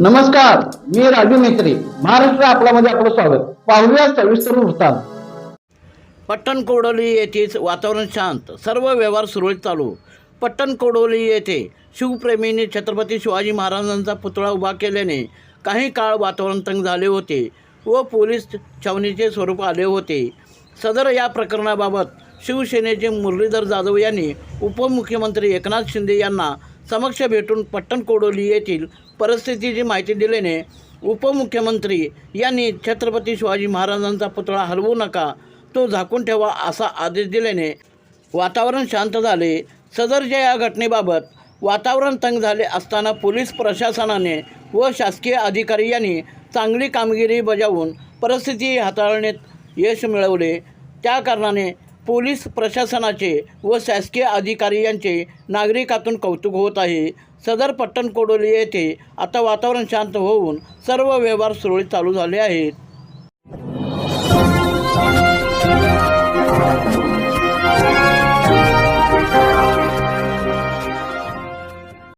नमस्कार मी राजू मेत्री महाराष्ट्र आपल्यामध्ये आपलं स्वागत. पाहूया सविस्तर वृत्तांत. पट्टण कोडोली येथेच वातावरण शांत. सर्व व्यवहार सुरळीत चालू. पट्टण कोडोली येथे शिवप्रेमींनी छत्रपती शिवाजी महाराजांचा पुतळा उभा केल्याने काही काळ वातावरण तंग झाले होते व पोलीस छावणीचे स्वरूप आले होते. सदर या प्रकरणाबाबत शिवसेनेचे मुरलीधर जाधव यांनी उपमुख्यमंत्री एकनाथ शिंदे यांना समक्ष भेटून पट्टण कोडोली येथील परिस्थितीची माहिती दिल्याने उपमुख्यमंत्री यांनी छत्रपती शिवाजी महाराजांचा पुतळा हलवू नका तो झाकून ठेवा असा आदेश दिल्याने वातावरण शांत झाले. सदरच्या या घटनेबाबत वातावरण तंग झाले असताना पोलीस प्रशासनाने व शासकीय अधिकारी यांनी चांगली कामगिरी बजावून परिस्थिती हाताळण्यात यश मिळवले. त्या कारणाने पोलीस प्रशासनाचे व शासकीय अधिकारी यांचे नागरिकातून कौतुक होत आहे. सदर पट्टण कोडोली येथे आता वातावरण शांत होऊन सर्व व्यवहार सुरळीत चालू झाले आहेत.